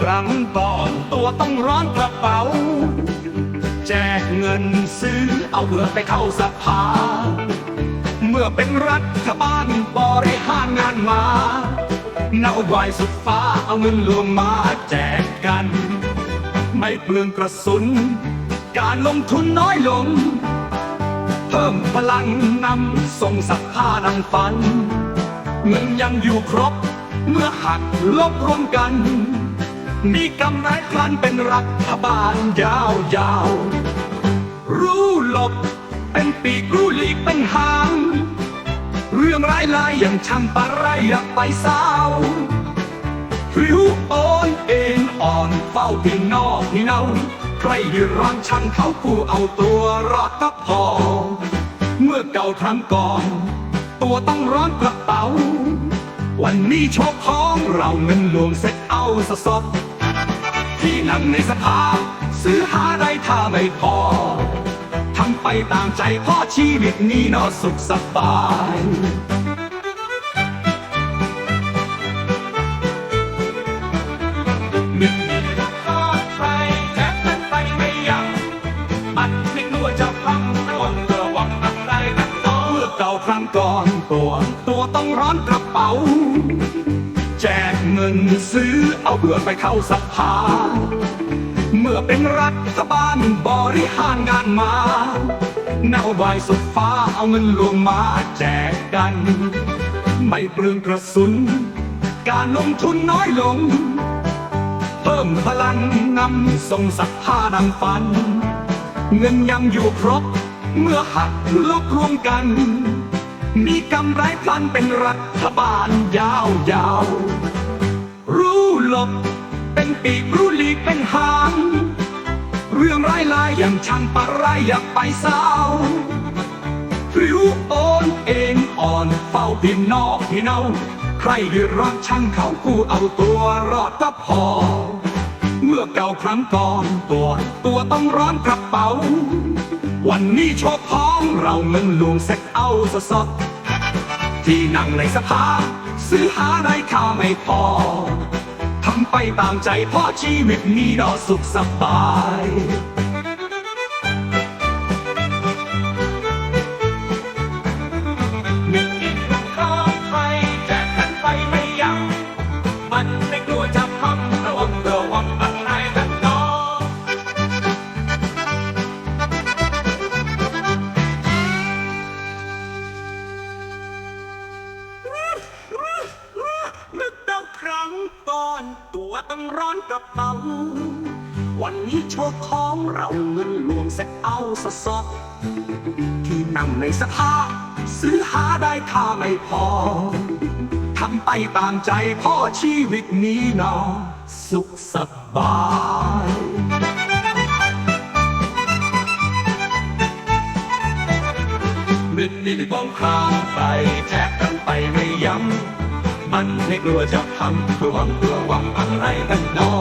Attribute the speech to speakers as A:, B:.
A: ครั้งก่อนตัวต้องร้อนกระเป๋า แจกเงินซื้อเอาเงินไปเข้าสภา เมื่อเป็นรัฐบาลบริหารงานมานโยบายสุดฟ้าเอาเงินหลวงมาแจกกัน ไม่เปลืองกระสุน การลงทุนน้อยลง เพิ่มพลังนำส่งศรัทธาดังฝันเงินยังอยู่ครบ เมื่อหักลบรวมกัน มีกำไรพลันเป็นรัฐบาลยาวๆรู้หลบ เป็นปีกรู้หลีกเป็นหาง เรื่องร้ายลายอย่างช่างปะไรอยากไปสาวผิวโอนเอ็นอ่อนเฝ้าที่นอกที่เนาใครยืนร้อนช่างเขาผู้เอาตัวรอดก็พอ เมื่อเก่าครั้งก่อน ตัวต้องร้อนกระเป๋า วันนี้โชคของเราเงินหลวงเสร็จ สะสดที่นั่งในสภา ซื้อหาได้ถ้าไม่พอทำไปตามใจพ่อชีวิตนี้นอสุขสบายนึกมีข้าใครแทบนั้นไปไม่ยังมันไม่กลัวจะพังระวังเรือวังอะไรกันต่อเมื่อเก่าครั้งก่อนตัว ตัวต้องร้อนกระเป๋า แจกเงินซื้อเอาเบื่อไปเข้าสภา เมื่อเป็นรัฐบาลบริหารงานมานโยบายสุดฟ้าเอาเงินลวงมาแจกกัน ไม่เปลืองกระสุน การลงทุนน้อยลง เพิ่มพลังนำส่งศรัทธาดังฝัน เงินยังอยู่ครบ เมื่อหักลบรวมกัน มีกำไรพลันเป็นรัฐบาลยาวๆรู้หลบ เป็นปีกรู้หลีกเป็นหาง เรื่องร้ายลายอย่างช่างปะไรอยากไปสาวผิวโอนเองอ่อนเฝ้าพี่นอกพี่เนาใครเดือดร้อนช่างเขาผู้เอาตัวรอดก็พอ เมื่อเก่าครั้งก่อนตัวตัวต้องร้อนกระเป๋า วันนี้โชคพ้องเราเงินลวงเซ็ตเอาสะสดที่นั่งในสภา ซื้อหาได้ค่าไม่พอทำไปตามใจพ่อชีวิตนี้ดอสุขสบาย ตัวต้องร้อนกระเป๋า วันนี้โชคของเราเงินหลวงเสร็จเอาสะสดที่นั่งในสภาซื้อหาได้ค่าไม่พอ ทำไปตามใจพ่อชีวิตนี้เนอสุขสบายมิดนี่บ้องคราวไปแทกกันไปไม่ยั้ง มันไม่กลัวจะทำเพื่อหวังเพื่อหวังอะไรกันดอ